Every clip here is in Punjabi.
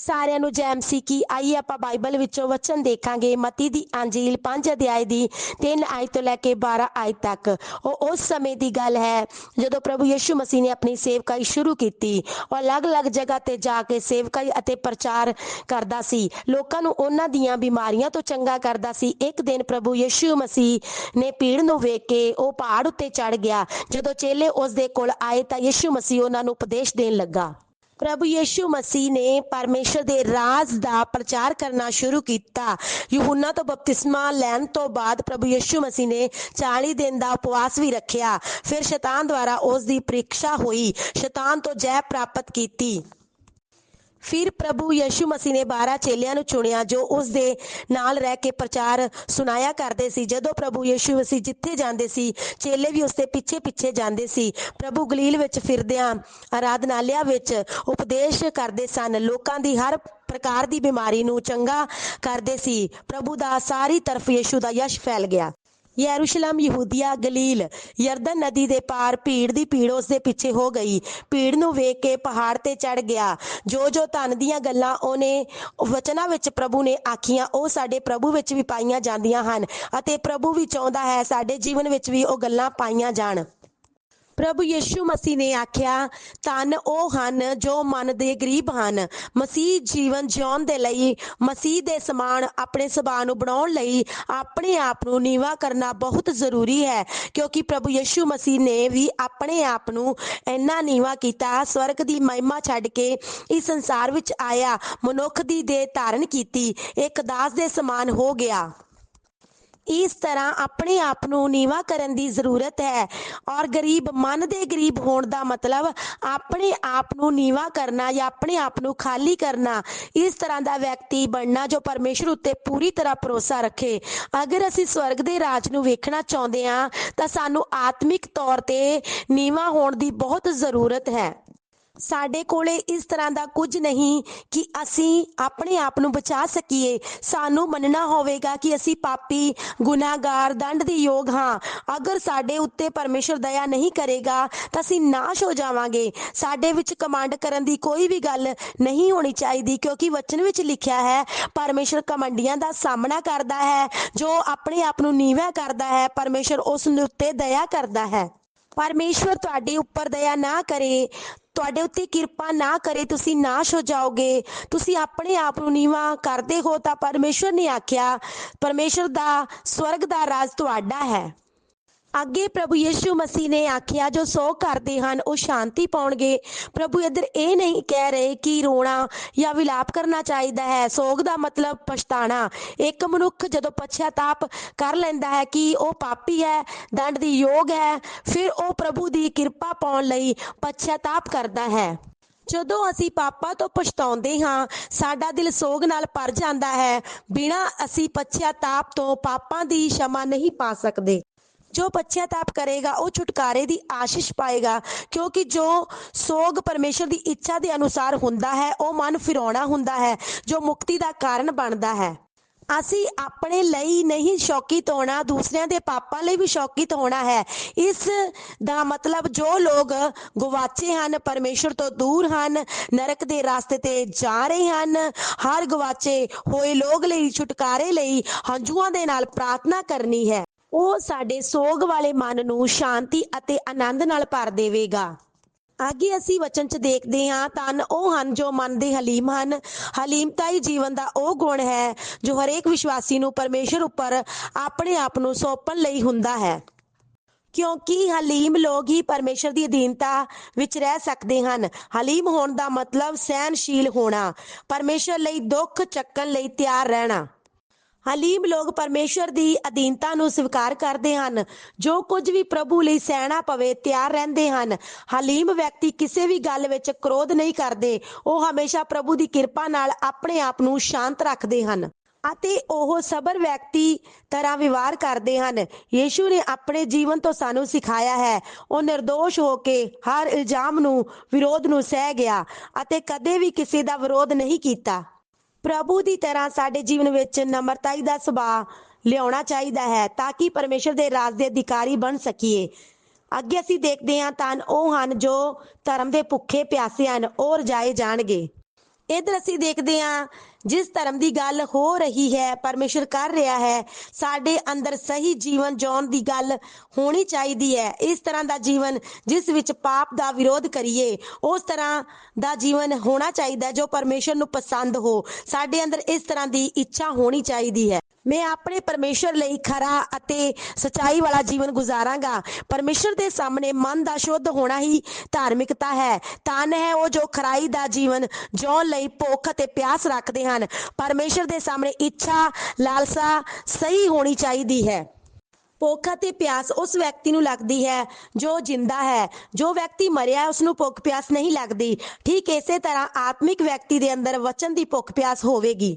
ਸਾਰਿਆਂ ਨੂੰ ਜੈ ਮਸੀਹ ਕੀ। ਆਈਏ ਆਪਾਂ ਬਾਈਬਲ ਵਿੱਚੋਂ ਵਚਨ ਦੇਖਾਂਗੇ। ਮਤੀ ਦੀ ਅੰਜੀਲ 5 ਅਧਿਆਇ ਦੀ 3 ਆਇਤ ਤੋਂ ਲੈ ਕੇ 12 ਆਇਤ ਤੱਕ। ਉਹ ਉਸ ਸਮੇਂ ਦੀ ਗੱਲ ਹੈ ਜਦੋਂ ਪ੍ਰਭੂ ਯਿਸੂ ਮਸੀਹ ਨੇ ਆਪਣੀ ਸੇਵਕਾਈ ਸ਼ੁਰੂ ਕੀਤੀ। ਉਹ ਅਲੱਗ-ਅਲੱਗ ਜਗ੍ਹਾ ਤੇ ਜਾ ਕੇ ਸੇਵਕਾਈ ਅਤੇ ਪ੍ਰਚਾਰ ਕਰਦਾ ਸੀ। ਲੋਕਾਂ ਨੂੰ ਉਹਨਾਂ ਦੀਆਂ ਬਿਮਾਰੀਆਂ ਤੋਂ ਚੰਗਾ ਕਰਦਾ ਸੀ। ਇੱਕ ਦਿਨ ਪ੍ਰਭੂ ਯਿਸੂ ਮਸੀਹ ਨੇ ਪੀੜ ਨੂੰ ਵੇਖ ਕੇ ਉਹ ਪਹਾੜ ਉੱਤੇ ਚੜ ਗਿਆ। ਜਦੋਂ ਚੇਲੇ ਉਸ ਦੇ ਕੋਲ ਆਏ ਤਾਂ ਯਿਸੂ ਮਸੀਹ ਉਹਨਾਂ ਨੂੰ ਉਪਦੇਸ਼ ਦੇਣ ਲੱਗਾ। ਪ੍ਰਭੂ ਯਿਸੂ ਮਸੀਹ ਨੇ ਪਰਮੇਸ਼ਰ ਦੇ ਰਾਜ ਦਾ ਪ੍ਰਚਾਰ ਕਰਨਾ ਸ਼ੁਰੂ ਕੀਤਾ। ਯਹੂਨਾ ਤੋਂ ਬਪਤਿਸਮਾ ਲੈਣ ਤੋਂ ਬਾਅਦ ਪ੍ਰਭੂ ਯਿਸੂ ਮਸੀਹ ਨੇ 40 ਦਿਨ ਦਾ ਉਪਵਾਸ ਵੀ ਰੱਖਿਆ। ਫਿਰ ਸ਼ੈਤਾਨ ਦੁਆਰਾ ਉਸ ਦੀ ਪ੍ਰੀਖਿਆ ਹੋਈ। ਸ਼ੈਤਾਨ ਤੋਂ ਜੈ ਪ੍ਰਾਪਤ ਕੀਤੀ। ਫਿਰ ਪ੍ਰਭੂ ਯਸ਼ੂ ਮਸੀਹ ਨੇ 12 ਚੇਲਿਆਂ ਨੂੰ ਚੁਣਿਆ, ਜੋ ਉਸ ਦੇ ਨਾਲ ਰਹਿ ਕੇ ਪ੍ਰਚਾਰ ਸੁਣਾਇਆ ਕਰਦੇ ਸੀ। ਜਦੋਂ ਪ੍ਰਭੂ ਯਸ਼ੂ ਮਸੀਹ ਜਿੱਥੇ ਜਾਂਦੇ ਸੀ, ਚੇਲੇ ਵੀ ਉਸ ਦੇ ਪਿੱਛੇ ਪਿੱਛੇ ਜਾਂਦੇ ਸੀ। ਪ੍ਰਭੂ ਗਲੀਲ ਵਿੱਚ ਫਿਰਦਿਆਂ ਆਰਾਧਨਾਲਿਆ ਵਿੱਚ ਉਪਦੇਸ਼ ਕਰਦੇ ਸਨ। ਲੋਕਾਂ ਦੀ ਹਰ ਪ੍ਰਕਾਰ ਦੀ ਬਿਮਾਰੀ ਨੂੰ ਚੰਗਾ ਕਰਦੇ ਸੀ। ਪ੍ਰਭੂ ਦਾ ਸਾਰੀ ਤਰਫ ਯਸ਼ੂ ਦਾ ਯਸ਼ ਫੈਲ ਗਿਆ। ਯਰੂਸ਼ਲਮ ਯਹੂਦੀਆ ਗਲੀਲ, ਯਰਦਨ ਨਦੀ ਦੇ ਪਾਰ ਭੀੜ ਦੀ ਭੀੜ ਉਸ ਦੇ ਪਿੱਛੇ ਹੋ ਗਈ। ਭੀੜ ਨੂੰ ਵੇਖ ਕੇ ਪਹਾੜ ਤੇ ਚੜ ਗਿਆ। ਜੋ ਜੋ ਧਨ ਦੀਆਂ ਗੱਲਾਂ ਉਹਨੇ, ਵਚਨਾਂ ਵਿੱਚ ਪ੍ਰਭੂ ਨੇ ਆਖੀਆਂ, ਉਹ ਸਾਡੇ ਪ੍ਰਭੂ ਵਿੱਚ ਵੀ ਪਾਈਆਂ ਜਾਂਦੀਆਂ ਹਨ ਅਤੇ ਪ੍ਰਭੂ ਵੀ ਚਾਹੁੰਦਾ ਹੈ ਸਾਡੇ ਜੀਵਨ ਵਿੱਚ ਵੀ ਉਹ ਗੱਲਾਂ ਪਾਈਆਂ ਜਾਣ। ਪ੍ਰਭੂ ਯਿਸੂ ਮਸੀਹ ਨੇ ਆਖਿਆ ਤਨ ਉਹ ਹਨ ਜੋ ਮਨ ਦੇ ਗਰੀਬ ਹਨ। ਮਸੀਹ ਜੀਵਨ ਜਿਉਣ ਦੇ ਲਈ, ਮਸੀਹ ਦੇ ਸਮਾਨ ਆਪਣੇ ਸੁਭਾਅ ਨੂੰ ਬਣਾਉਣ ਲਈ ਆਪਣੇ ਆਪ ਨੂੰ ਨੀਵਾ ਕਰਨਾ ਬਹੁਤ ਜ਼ਰੂਰੀ ਹੈ, ਕਿਉਂਕਿ ਪ੍ਰਭੂ ਯਿਸੂ ਮਸੀਹ ਨੇ ਵੀ ਆਪਣੇ ਆਪ ਨੂੰ ਇੰਨਾ ਨੀਵਾ ਕੀਤਾ, ਸਵਰਗ ਦੀ ਮਹਿਮਾ ਛੱਡ ਕੇ ਇਸ ਸੰਸਾਰ ਵਿੱਚ ਆਇਆ, ਮਨੁੱਖ ਦੀ ਦੇਹ ਧਾਰਨ ਕੀਤੀ, ਇੱਕ ਦਾਸ ਦੇ ਸਮਾਨ ਹੋ ਗਿਆ। ਇਸ ਤਰ੍ਹਾਂ ਆਪਣੇ ਆਪ ਨੂੰ ਨੀਵਾ ਕਰਨ ਦੀ ਜ਼ਰੂਰਤ ਹੈ। ਔਰ ਗਰੀਬ, ਮਨ ਦੇ ਗਰੀਬ ਹੋਣ ਦਾ ਮਤਲਬ ਆਪਣੇ ਆਪ ਨੂੰ ਨੀਵਾ ਕਰਨਾ ਜਾਂ ਆਪਣੇ ਆਪ ਨੂੰ ਖਾਲੀ ਕਰਨਾ, ਇਸ ਤਰ੍ਹਾਂ ਦਾ ਵਿਅਕਤੀ ਬਣਨਾ ਜੋ ਪਰਮੇਸ਼ਰ ਉੱਤੇ ਪੂਰੀ ਤਰ੍ਹਾਂ ਭਰੋਸਾ ਰੱਖੇ। ਅਗਰ ਅਸੀਂ ਸਵਰਗ ਦੇ ਰਾਜ ਨੂੰ ਵੇਖਣਾ ਚਾਹੁੰਦੇ ਹਾਂ, ਤਾਂ ਸਾਨੂੰ ਆਤਮਿਕ ਤੌਰ ਤੇ ਨੀਵਾ ਹੋਣ ਦੀ ਬਹੁਤ ਜ਼ਰੂਰਤ ਹੈ। ਸਾਡੇ ਕੋਲੇ ਇਸ ਤਰ੍ਹਾਂ ਦਾ ਕੁਝ ਨਹੀਂ ਕਿ ਅਸੀਂ ਆਪਣੇ ਆਪ ਨੂੰ ਬਚਾ ਸਕੀਏ। ਸਾਨੂੰ ਮੰਨਣਾ ਹੋਵੇਗਾ ਕਿ ਅਸੀਂ ਪਾਪੀ, ਗੁਨਾਹਗਾਰ, ਦੰਡ ਦੇ ਯੋਗ ਹਾਂ। ਅਗਰ ਸਾਡੇ ਉੱਤੇ ਪਰਮੇਸ਼ਰ ਦਇਆ ਨਹੀਂ ਕਰੇਗਾ, ਤਾਂ ਅਸੀਂ ਨਾਸ਼ ਹੋ ਜਾਵਾਂਗੇ। ਸਾਡੇ ਵਿੱਚ ਕਮਾਂਡ ਕਰਨ ਦੀ ਕੋਈ ਵੀ ਗੱਲ ਨਹੀਂ ਹੋਣੀ ਚਾਹੀਦੀ, ਕਿਉਂਕਿ ਵਚਨ ਵਿੱਚ ਲਿਖਿਆ ਹੈ, ਪਰਮੇਸ਼ਰ ਕਮੰਡੀਆਂ ਦਾ ਸਾਹਮਣਾ ਕਰਦਾ ਹੈ, ਜੋ ਆਪਣੇ ਆਪ ਨੂੰ ਨੀਵਾਂ ਕਰਦਾ ਹੈ, ਪਰਮੇਸ਼ਰ ਉਸ ਨੂੰ ਉੱਤੇ ਦਇਆ ਕਰਦਾ ਹੈ। ਪਰਮੇਸ਼ਵਰ ਤੁਹਾਡੇ ਉੱਪਰ ਦਇਆ ਨਾ ਕਰੇ, ਤੁਹਾਡੇ ਉੱਤੇ ਕਿਰਪਾ ਨਾ ਕਰੇ, ਤੁਸੀਂ ਨਾਸ਼ ਹੋ ਜਾਓਗੇ। ਤੁਸੀਂ ਆਪਣੇ ਆਪ ਨੂੰ ਨੀਵਾ ਕਰਦੇ ਹੋ ਤਾਂ ਪਰਮੇਸ਼ਵਰ ਨੇ ਆਖਿਆ, ਪਰਮੇਸ਼ਵਰ ਦਾ ਸਵਰਗ ਦਾ ਰਾਜ ਤੁਹਾਡਾ ਹੈ। ਅੱਗੇ ਪ੍ਰਭੂ ਯਿਸੂ ਮਸੀਹ ਨੇ ਆਖਿਆ, ਜੋ ਸੋਗ ਕਰਦੇ ਹਨ, ਉਹ ਸ਼ਾਂਤੀ ਪਾਉਣਗੇ। ਪ੍ਰਭੂ ਇੱਧਰ ਇਹ ਨਹੀਂ ਕਹਿ ਰਹੇ ਕਿ ਰੋਣਾ ਜਾਂ ਵਿਲਾਪ ਕਰਨਾ ਚਾਹੀਦਾ ਹੈ। ਸੋਗ ਦਾ ਮਤਲਬ ਪਛਤਾਣਾ। ਇੱਕ ਮਨੁੱਖ ਜਦੋਂ ਪਛਤਾਪ ਕਰ ਲੈਂਦਾ ਹੈ ਕਿ ਉਹ ਪਾਪੀ ਹੈ, ਦੰਡ ਦੀ ਯੋਗ ਹੈ, ਫਿਰ ਉਹ ਪ੍ਰਭੂ ਦੀ ਕਿਰਪਾ ਪਾਉਣ ਲਈ ਪਛਤਾਪ ਕਰਦਾ ਹੈ। ਜਦੋਂ ਅਸੀਂ ਪਾਪਾਂ ਤੋਂ ਪਛਤਾਉਂਦੇ ਹਾਂ, ਸਾਡਾ ਦਿਲ ਸੋਗ ਨਾਲ ਭਰ ਜਾਂਦਾ ਹੈ। ਬਿਨਾਂ ਅਸੀਂ ਪਛਤਾਪ ਤੋਂ ਪਾਪਾਂ ਦੀ ਸ਼ਮਾ ਨਹੀਂ ਪਾ ਸਕਦੇ। ਜੋ ਪਛਤਾਪ ਕਰੇਗਾ, ਉਹ ਛੁਟਕਾਰੇ ਦੀ ਆਸ਼ੀਸ਼ ਪਾਏਗਾ। ਕਿਉਂਕਿ ਜੋ ਸੋਗ ਪਰਮੇਸ਼ਰ ਦੀ ਇੱਛਾ ਦੇ ਅਨੁਸਾਰ ਹੁੰਦਾ ਹੈ, ਉਹ ਮਨ ਫਿਰਾਉਣਾ ਹੁੰਦਾ ਹੈ, ਜੋ ਮੁਕਤੀ ਦਾ ਕਾਰਨ ਬਣਦਾ ਹੈ। ਅਸੀਂ ਆਪਣੇ ਲਈ ਨਹੀਂ ਸ਼ੌਕੀਤ ਹੋਣਾ, ਦੂਸਰਿਆਂ ਦੇ ਪਾਪਾਂ ਲਈ ਵੀ ਸ਼ੌਕੀਤ ਹੋਣਾ ਹੈ। ਇਸ ਦਾ ਮਤਲਬ ਜੋ ਲੋਕ ਗਵਾਚੇ ਹਨ, ਪਰਮੇਸ਼ਰ ਤੋਂ ਦੂਰ ਹਨ, ਨਰਕ ਦੇ ਰਸਤੇ ਤੇ ਜਾ ਰਹੇ ਹਨ, ਹਰ ਗਵਾਚੇ ਹੋਏ ਲੋਕ ਲਈ, ਛੁਟਕਾਰੇ ਲਈ ਹੰਝੂਆਂ ਦੇ ਨਾਲ ਪ੍ਰਾਰਥਨਾ ਕਰਨੀ ਹੈ। ਉਹ ਸਾਡੇ ਸੋਗ ਵਾਲੇ ਮਨ ਨੂੰ ਸ਼ਾਂਤੀ ਅਤੇ ਆਨੰਦ ਨਾਲ ਭਰ ਦੇਵੇਗਾ। ਅੱਗੇ ਅਸੀਂ ਵਚਨ ਚ ਦੇਖਦੇ ਹਾਂ, ਤਨ ਉਹ ਹਨ ਜੋ ਮਨ ਦੇ ਹਲੀਮ ਹਨ। ਹਲੀਮਤਾ ਜੀਵਨ ਦਾ ਉਹ ਗੁਣ ਹੈ ਜੋ ਹਰੇਕ ਵਿਸ਼ਵਾਸੀ ਨੂੰ ਪਰਮੇਸ਼ਰ ਉੱਪਰ ਆਪਣੇ ਆਪ ਨੂੰ ਸੌਂਪਣ ਲਈ ਹੁੰਦਾ ਹੈ। ਕਿਉਂਕਿ ਹਲੀਮ ਲੋਕ ਹੀ ਪਰਮੇਸ਼ਰ ਦੀ ਅਧੀਨਤਾ ਵਿੱਚ ਰਹਿ ਸਕਦੇ ਹਨ। ਹਲੀਮ ਹੋਣ ਦਾ ਮਤਲਬ ਸਹਿਨਸ਼ੀਲ ਹੋਣਾ, ਪਰਮੇਸ਼ਰ ਲਈ ਦੁੱਖ ਚੱਕਣ ਲਈ ਤਿਆਰ ਰਹਿਣਾ। ਹਲੀਮ ਲੋਕ ਪਰਮੇਸ਼ਰ ਦੀ ਅਧੀਨਤਾ ਨੂੰ ਸਵੀਕਾਰ ਕਰਦੇ ਹਨ। ਜੋ ਕੁਝ ਵੀ ਪ੍ਰਭੂ ਲਈ ਸਹਿਣਾ ਪਵੇ, ਤਿਆਰ ਰਹਿੰਦੇ ਹਨ। ਹਲੀਮ ਵਿਅਕਤੀ ਕਿਸੇ ਵੀ ਗੱਲ ਵਿੱਚ ਕ੍ਰੋਧ ਨਹੀਂ ਕਰਦੇ। ਉਹ ਹਮੇਸ਼ਾ ਪ੍ਰਭੂ ਦੀ ਕਿਰਪਾ ਨਾਲ ਆਪਣੇ ਆਪ ਨੂੰ ਸ਼ਾਂਤ ਰੱਖਦੇ ਹਨ ਅਤੇ ਉਹ ਸਬਰ ਵਿਅਕਤੀ ਤਰ੍ਹਾਂ ਵਿਵਹਾਰ ਕਰਦੇ ਹਨ। ਯੀਸ਼ੂ ਨੇ ਆਪਣੇ ਜੀਵਨ ਤੋਂ ਸਾਨੂੰ ਸਿਖਾਇਆ ਹੈ, ਉਹ નિર્ਦੋਸ਼ ਹੋ ਕੇ ਹਰ ਇਲਜ਼ਾਮ ਨੂੰ, ਵਿਰੋਧ ਨੂੰ ਸਹਿ ਗਿਆ ਅਤੇ ਕਦੇ ਵੀ ਕਿਸੇ ਦਾ ਵਿਰੋਧ ਨਹੀਂ ਕੀਤਾ। ਪ੍ਰਭੂ ਦੀ ਤਰ੍ਹਾਂ ਸਾਡੇ ਜੀਵਨ ਵਿੱਚ ਨਮਰਤਾਈ ਦਾ ਸੁਭਾਅ ਲਿਆਉਣਾ ਚਾਹੀਦਾ ਹੈ ਤਾਂ ਕਿ ਪਰਮੇਸ਼ਰ ਦੇ ਰਾਜ ਦੇ ਅਧਿਕਾਰੀ ਬਣ ਸਕੀਏ। ਅੱਗੇ ਅਸੀਂ ਦੇਖਦੇ ਹਾਂ ਤਾਂ ਉਹ ਹਨ ਜੋ ਧਰਮ ਦੇ ਭੁੱਖੇ ਪਿਆਸੇ ਹਨ ਉਹ ਰਜਾਏ ਜਾਣਗੇ। ਇਧਰ ਅਸੀਂ ਦੇਖਦੇ ਹਾਂ, ਜਿਸ ਧਰਮ ਦੀ ਗੱਲ ਹੋ ਰਹੀ ਹੈ, ਪਰਮੇਸ਼ਰ ਕਰ ਰਿਹਾ ਹੈ, ਸਾਡੇ ਅੰਦਰ ਸਹੀ ਜੀਵਨ ਜਿਉਣ ਦੀ ਗੱਲ ਹੋਣੀ ਚਾਹੀਦੀ ਹੈ। ਇਸ ਤਰ੍ਹਾਂ ਦਾ ਜੀਵਨ ਜਿਸ ਵਿੱਚ ਪਾਪ ਦਾ ਵਿਰੋਧ ਕਰੀਏ, ਉਸ ਤਰ੍ਹਾਂ ਦਾ ਜੀਵਨ ਹੋਣਾ ਚਾਹੀਦਾ ਜੋ ਪਰਮੇਸ਼ਰ ਨੂੰ ਪਸੰਦ ਹੋ। ਸਾਡੇ ਅੰਦਰ ਇਸ ਤਰ੍ਹਾਂ ਦੀ ਇੱਛਾ ਹੋਣੀ ਚਾਹੀਦੀ ਹੈ। ਮੈਂ ਆਪਣੇ ਪਰਮੇਸ਼ਰ ਲਈ ਖਰਾ ਅਤੇ ਸਚਾਈ ਵਾਲਾ ਜੀਵਨ ਗੁਜ਼ਾਰਾਂਗਾ। ਪਰਮੇਸ਼ਰ ਦੇ ਸਾਹਮਣੇ ਮਨ ਦਾ ਸ਼ੁੱਧ ਹੋਣਾ ਹੀ ਧਾਰਮਿਕਤਾ ਹੈ। ਤਨ ਹੈ ਉਹ ਜੋ ਖਰਾਈ ਦਾ ਜੀਵਨ ਜਿਉਣ ਲਈ ਭੁੱਖ ਅਤੇ ਪਿਆਸ ਰੱਖਦੇ ਹਨ। ਪਰਮੇਸ਼ਰ ਦੇ ਸਾਹਮਣੇ ਇੱਛਾ, ਲਾਲਸਾ ਸਹੀ ਹੋਣੀ ਚਾਹੀਦੀ ਹੈ। ਭੁੱਖ ਅਤੇ ਪਿਆਸ ਉਸ ਵਿਅਕਤੀ ਨੂੰ ਲੱਗਦੀ ਹੈ ਜੋ ਜਿੰਦਾ ਹੈ। ਜੋ ਵਿਅਕਤੀ ਮਰਿਆ ਹੈ ਉਸ ਨੂੰ ਭੁੱਖ ਪਿਆਸ ਨਹੀਂ ਲੱਗਦੀ। ਠੀਕ ਇਸੇ ਤਰ੍ਹਾਂ ਆਤਮਿਕ ਵਿਅਕਤੀ ਦੇ ਅੰਦਰ ਵਚਨ ਦੀ ਭੁੱਖ ਪਿਆਸ ਹੋਵੇਗੀ।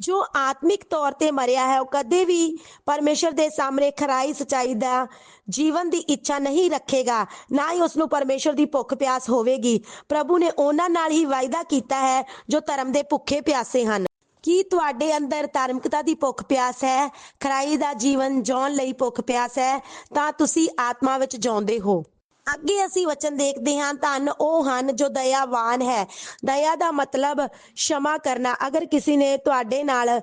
ਜੋ ਆਤਮਿਕ ਤੌਰ ਤੇ ਮਰਿਆ ਹੈ, ਉਹ ਕਦੇ ਵੀ ਪਰਮੇਸ਼ਰ ਦੇ ਸਾਹਮਣੇ ਖਰਾਈ ਸਚਾਈ ਦਾ ਜੀਵਨ ਦੀ ਇੱਛਾ ਨਹੀਂ ਰੱਖੇਗਾ, ਨਾ ਹੀ ਉਸ ਨੂੰ ਪਰਮੇਸ਼ਰ ਦੀ ਭੁੱਖ ਪਿਆਸ ਹੋਵੇਗੀ। ਪ੍ਰਭੂ ਨੇ ਉਹਨਾਂ ਨਾਲ ਹੀ ਵਾਅਦਾ ਕੀਤਾ ਹੈ, ਜੋ ਧਰਮ ਦੇ ਭੁੱਖੇ ਪਿਆਸੇ ਹਨ। ਕੀ ਤੁਹਾਡੇ ਅੰਦਰ ਧਾਰਮਿਕਤਾ ਦੀ ਭੁੱਖ ਪਿਆਸ ਹੈ? ਖਰਾਈ ਦਾ ਜੀਵਨ ਜਿਉਣ ਲਈ ਭੁੱਖ ਪਿਆਸ ਹੈ, ਤਾਂ ਤੁਸੀਂ ਆਤਮਾ ਵਿੱਚ ਜਿਉਂਦੇ ਹੋ। ਅੱਗੇ ਅਸੀਂ ਵਚਨ ਦੇਖਦੇ ਹਾਂ, ਧੰਨ ਉਹ ਹਨ ਜੋ ਦਇਆਵਾਨ ਹੈ। ਦਇਆ ਦਾ ਮਤਲਬ ਸ਼ਮਾ ਕਰਨਾ। ਅਗਰ ਕਿਸੇ ਨੇ ਤੁਹਾਡੇ ਨਾਲ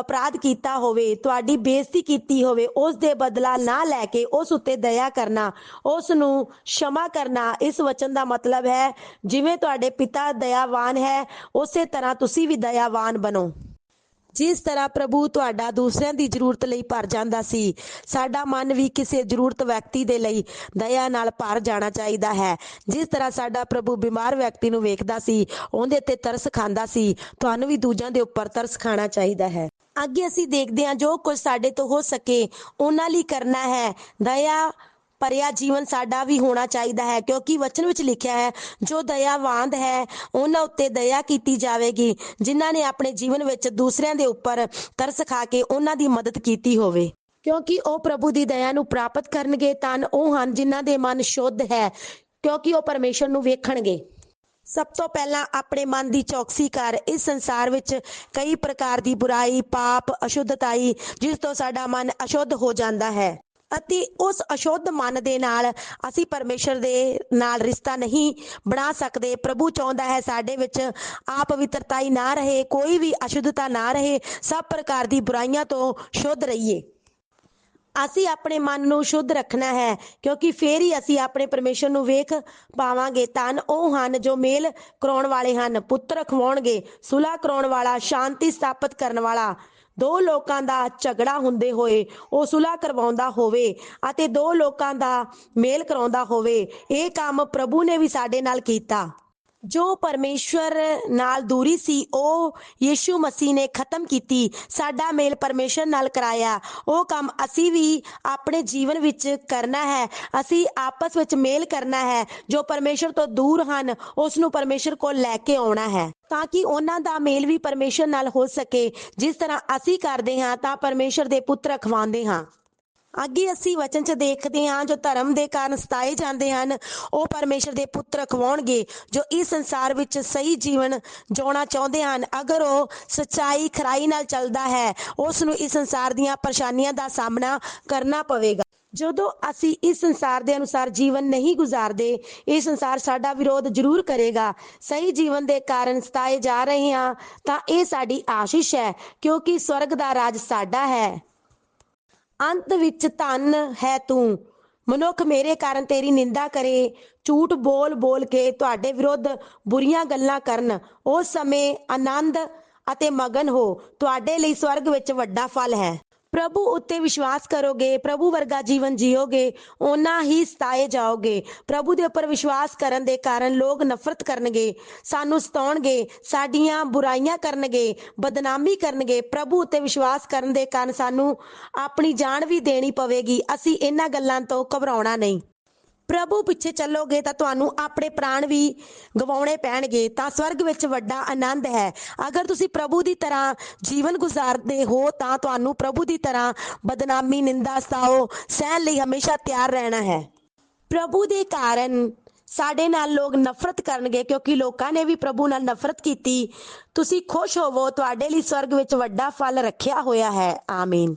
ਅਪਰਾਧ ਕੀਤਾ ਹੋਵੇ, ਤੁਹਾਡੀ ਬੇਇੱਜ਼ਤੀ ਕੀਤੀ ਹੋਵੇ ਉਸ ਦੇ ਬਦਲਾ ਨਾ ਲੈ ਕੇ ਉਸ ਉੱਤੇ ਦਇਆ ਕਰਨਾ ਉਸ ਨੂੰ ਸ਼ਮਾ ਕਰਨਾ, ਇਸ ਵਚਨ ਦਾ ਮਤਲਬ ਹੈ, ਜਿਵੇਂ ਤੁਹਾਡੇ ਪਿਤਾ ਦਇਆਵਾਨ ਹੈ, ਉਸੇ ਤਰ੍ਹਾਂ ਤੁਸੀਂ ਵੀ ਦਇਆਵਾਨ ਬਣੋ। ਜਿਸ ਤਰ੍ਹਾਂ ਪ੍ਰਭੂ ਤੁਹਾਡਾ ਦੂਸਰਿਆਂ ਦੀ ਜ਼ਰੂਰਤ ਲਈ ਭਰ ਜਾਂਦਾ ਸੀ, ਸਾਡਾ ਮਨ ਵੀ ਕਿਸੇ ਜ਼ਰੂਰਤ ਵਿਅਕਤੀ ਦੇ ਲਈ ਦਇਆ ਨਾਲ ਭਰ ਜਾਣਾ ਚਾਹੀਦਾ ਹੈ। ਜਿਸ ਤਰ੍ਹਾਂ ਸਾਡਾ ਪ੍ਰਭੂ ਬਿਮਾਰ ਵਿਅਕਤੀ ਨੂੰ ਵੇਖਦਾ ਸੀ, ਉਹਦੇ ਤੇ ਤਰਸ ਖਾਂਦਾ ਸੀ, ਤੁਹਾਨੂੰ ਵੀ ਦੂਜਿਆਂ ਦੇ ਉੱਪਰ ਤਰਸ ਖਾਣਾ ਚਾਹੀਦਾ ਹੈ। ਅੱਗੇ ਅਸੀਂ ਦੇਖਦੇ ਹਾਂ ਜੋ ਕੁਝ ਸਾਡੇ ਤੋਂ ਹੋ ਸਕੇ, ਉਹਨਾਂ ਲਈ ਕਰਨਾ ਹੈ। ਦਇਆ ਭਰਿਆ ਜੀਵਨ ਸਾਡਾ ਵੀ ਹੋਣਾ ਚਾਹੀਦਾ ਹੈ, ਕਿਉਂਕਿ ਵਚਨ ਵਿੱਚ ਲਿਖਿਆ ਹੈ, ਜੋ ਦਇਆਵਾਨ ਹੈ, ਉਹਨਾਂ ਉੱਤੇ ਦਇਆ ਕੀਤੀ ਜਾਵੇਗੀ, ਜਿਨ੍ਹਾਂ ਨੇ ਆਪਣੇ ਜੀਵਨ ਵਿੱਚ ਦੂਸਰਿਆਂ ਦੇ ਉੱਪਰ ਤਰਸ ਖਾ ਕੇ ਉਹਨਾਂ ਦੀ ਮਦਦ ਕੀਤੀ ਹੋਵੇ। ਕਿਉਂਕਿ ਉਹ ਪ੍ਰਭੂ ਦੀ ਦਇਆ ਨੂੰ ਪ੍ਰਾਪਤ ਕਰਨਗੇ ਤਾਂ ਉਹ ਹਨ ਜਿਨ੍ਹਾਂ ਦੇ ਮਨ ਸ਼ੁੱਧ ਹੈ, ਕਿਉਂਕਿ ਉਹ ਪਰਮੇਸ਼ਰ ਨੂੰ ਵੇਖਣਗੇ। ਸਭ ਤੋਂ ਪਹਿਲਾਂ ਆਪਣੇ ਮਨ ਦੀ ਚੌਕਸੀ ਕਰ, ਇਸ ਸੰਸਾਰ ਵਿੱਚ ਕਈ ਪ੍ਰਕਾਰ ਦੀ ਬੁਰਾਈ, ਪਾਪ, ਅਸ਼ੁੱਧਤਾਈ, ਜਿਸ ਤੋਂ ਸਾਡਾ ਮਨ ਅਸ਼ੁੱਧ ਹੋ ਜਾਂਦਾ ਹੈ। ਅਤੇ ਉਸ ਅਸ਼ੁੱਧ ਮਨ ਦੇ ਨਾਲ ਅਸੀਂ ਪਰਮੇਸ਼ਰ ਦੇ ਨਾਲ ਰਿਸ਼ਤਾ ਨਹੀਂ ਬਣਾ ਸਕਦੇ। ਪ੍ਰਭੂ ਚਾਹੁੰਦਾ ਹੈ ਸਾਡੇ ਵਿੱਚ ਆਪਵਿੱਤਰਤਾਈ ਨਾ ਰਹੇ, ਕੋਈ ਵੀ ਅਸ਼ੁੱਧਤਾ ਨਾ ਰਹੇ, ਸਭ ਪ੍ਰਕਾਰ ਦੀ ਬੁਰਾਈਆਂ ਤੋਂ ਸ਼ੁੱਧ ਰਹੀਏ। ਅਸੀਂ ਆਪਣੇ ਮਨ ਨੂੰ ਸ਼ੁੱਧ ਰੱਖਣਾ ਹੈ, ਕਿਉਂਕਿ ਫੇਰ ਹੀ ਅਸੀਂ ਆਪਣੇ ਪਰਮੇਸ਼ਰ ਨੂੰ ਵੇਖ ਪਾਵਾਂਗੇ। ਤਨ ਉਹ ਹਨ ਜੋ ਮੇਲ ਕਰਾਉਣ ਵਾਲੇ ਹਨ, ਪੁੱਤਰ ਖਵਾਉਣਗੇ, ਸੁਲਾ ਕਰਾਉਣ ਵਾਲਾ, ਸ਼ਾਂਤੀ ਸਥਾਪਿਤ ਕਰਨ ਵਾਲਾ। ਦੋ ਲੋਕਾਂ ਦਾ ਝਗੜਾ ਹੁੰਦੇ ਹੋਏ ਉਹ ਸੁਲਾ ਕਰਵਾਉਂਦਾ ਹੋਵੇ ਅਤੇ ਦੋ ਲੋਕਾਂ ਦਾ ਮੇਲ ਕਰਾਉਂਦਾ ਹੋਵੇ, ਇਹ ਕੰਮ ਪ੍ਰਭੂ ਨੇ ਵੀ ਸਾਡੇ ਨਾਲ ਕੀਤਾ। ਜੋ ਪਰਮੇਸ਼ਵਰ ਨਾਲ ਦੂਰੀ ਸੀ, ਉਹ ਯੀਸ਼ੂ ਮਸੀਹ ਨੇ ਖਤਮ ਕੀਤੀ। ਸਾਡਾ ਮੇਲ ਪਰਮੇਸ਼ਰ ਨਾਲ ਕਰਾਇਆ। ਉਹ ਕੰਮ ਅਸੀਂ ਵੀ ਆਪਣੇ ਜੀਵਨ ਵਿੱਚ ਕਰਨਾ ਹੈ। ਅਸੀਂ ਆਪਸ ਵਿੱਚ ਮੇਲ ਕਰਨਾ ਹੈ। ਜੋ ਪਰਮੇਸ਼ਰ ਤੋਂ ਦੂਰ ਹਨ ਉਸ ਨੂੰ ਪਰਮੇਸ਼ਰ ਕੋਲ ਲੈ ਕੇ ਆਉਣਾ ਹੈ। ਤਾਂ ਕਿ ਉਹਨਾਂ ਦਾ ਮੇਲ ਵੀ ਪਰਮੇਸ਼ਰ ਨਾਲ ਹੋ ਸਕੇ। ਜਿਸ ਤਰ੍ਹਾਂ ਅਸੀਂ ਕਰਦੇ ਹਾਂ, ਤਾਂ ਪਰਮੇਸ਼ਰ ਦੇ ਪੁੱਤਰ ਅਖਵਾਉਂਦੇ ਹਾਂ। ਅੱਗੇ ਅਸੀਂ ਵਚਨ 'ਚ ਦੇਖਦੇ ਹਾਂ, ਜੋ ਧਰਮ ਦੇ ਕਾਰਨ ਸਤਾਏ ਜਾਂਦੇ ਹਨ, ਉਹ ਪਰਮੇਸ਼ਰ ਦੇ ਪੁੱਤਰ ਅਖਵਾਉਣਗੇ ਜੋ ਇਸ ਸੰਸਾਰ ਵਿੱਚ ਸਹੀ ਜੀਵਨ ਜਿਉਣਾ ਚਾਹੁੰਦੇ ਹਨ। ਅਗਰ ਉਹ ਸਚਾਈ ਖਰਾਈ ਨਾਲ ਚੱਲਦਾ ਹੈ ਉਸ ਨੂੰ ਇਸ ਸੰਸਾਰ ਦੀਆਂ ਪਰੇਸ਼ਾਨੀਆਂ ਦਾ ਸਾਹਮਣਾ ਕਰਨਾ ਪਵੇਗਾ। ਜਦੋਂ ਅਸੀਂ ਇਸ ਸੰਸਾਰ ਦੇ ਅਨੁਸਾਰ ਜੀਵਨ ਨਹੀਂ ਗੁਜ਼ਾਰਦੇ, ਇਹ ਸੰਸਾਰ ਸਾਡਾ ਵਿਰੋਧ ਜ਼ਰੂਰ ਕਰੇਗਾ। ਸਹੀ ਜੀਵਨ ਦੇ ਕਾਰਨ ਸਤਾਏ ਜਾ ਰਹੇ ਹਾਂ, ਤਾਂ ਇਹ ਸਾਡੀ ਆਸ਼ੀਸ਼ ਹੈ, ਕਿਉਂਕਿ ਸਵਰਗ ਦਾ ਰਾਜ ਸਾਡਾ ਹੈ। ਅੰਤ ਵਿੱਚ ਧਨ ਹੈ ਤੂੰ। ਮਨੁੱਖ ਮੇਰੇ ਕਾਰਨ ਤੇਰੀ ਨਿੰਦਾ ਕਰੇ, ਝੂਠ ਬੋਲ ਬੋਲ ਕੇ ਤੁਹਾਡੇ ਵਿਰੁੱਧ ਬੁਰੀਆਂ ਗੱਲਾਂ ਕਰਨ। ਉਸ ਸਮੇਂ ਆਨੰਦ ਅਤੇ ਮਗਨ ਹੋ। ਤੁਹਾਡੇ ਲਈ ਸਵਰਗ ਵਿੱਚ ਵੱਡਾ ਫਲ ਹੈ। ਪ੍ਰਭੂ ਉੱਤੇ ਵਿਸ਼ਵਾਸ ਕਰੋਗੇ, ਪ੍ਰਭੂ ਵਰਗਾ ਜੀਵਨ ਜੀਓਗੇ ਉਹਨਾਂ ਹੀ ਸਤਾਏ ਜਾਓਗੇ। ਪ੍ਰਭੂ ਦੇ ਉੱਪਰ ਵਿਸ਼ਵਾਸ ਕਰਨ ਦੇ ਕਾਰਨ ਲੋਕ ਨਫ਼ਰਤ ਕਰਨਗੇ, ਸਾਨੂੰ ਸਤਾਉਣਗੇ, ਸਾਡੀਆਂ ਬੁਰਾਈਆਂ ਕਰਨਗੇ, ਬਦਨਾਮੀ ਕਰਨਗੇ। ਪ੍ਰਭੂ ਉੱਤੇ ਵਿਸ਼ਵਾਸ ਕਰਨ ਦੇ ਕਾਰਨ ਸਾਨੂੰ ਆਪਣੀ ਜਾਨ ਵੀ ਦੇਣੀ ਪਵੇਗੀ। ਅਸੀਂ ਇਹਨਾਂ ਗੱਲਾਂ ਤੋਂ ਘਬਰਾਉਣਾ ਨਹੀਂ। ਪ੍ਰਭੂ ਪਿੱਛੇ ਚੱਲੋਗੇ ਤਾਂ ਤੁਹਾਨੂੰ ਆਪਣੇ ਪ੍ਰਾਣ ਵੀ ਗਵਾਉਣੇ ਪੈਣਗੇ। ਤਾਂ ਸਵਰਗ ਵਿੱਚ ਵੱਡਾ ਆਨੰਦ ਹੈ। ਅਗਰ ਤੁਸੀਂ ਪ੍ਰਭੂ ਦੀ ਤਰ੍ਹਾਂ ਜੀਵਨ ਗੁਜ਼ਾਰਦੇ ਹੋ, ਤਾਂ ਤੁਹਾਨੂੰ ਪ੍ਰਭੂ ਦੀ ਤਰ੍ਹਾਂ ਬਦਨਾਮੀ, ਨਿੰਦਾ ਸਤਾਓ ਸਹਿਣ ਲਈ ਹਮੇਸ਼ਾ ਤਿਆਰ ਰਹਿਣਾ ਹੈ। ਪ੍ਰਭੂ ਦੇ ਕਾਰਨ ਸਾਡੇ ਨਾਲ ਲੋਕ ਨਫ਼ਰਤ ਕਰਨਗੇ, ਕਿਉਂਕਿ ਲੋਕਾਂ ਨੇ ਵੀ ਪ੍ਰਭੂ ਨਾਲ ਨਫ਼ਰਤ ਕੀਤੀ। ਤੁਸੀਂ ਖੁਸ਼ ਹੋਵੋ, ਤੁਹਾਡੇ ਲਈ ਸਵਰਗ ਵਿੱਚ ਵੱਡਾ ਫਲ ਰੱਖਿਆ ਹੋਇਆ ਹੈ। ਆਮੀਨ।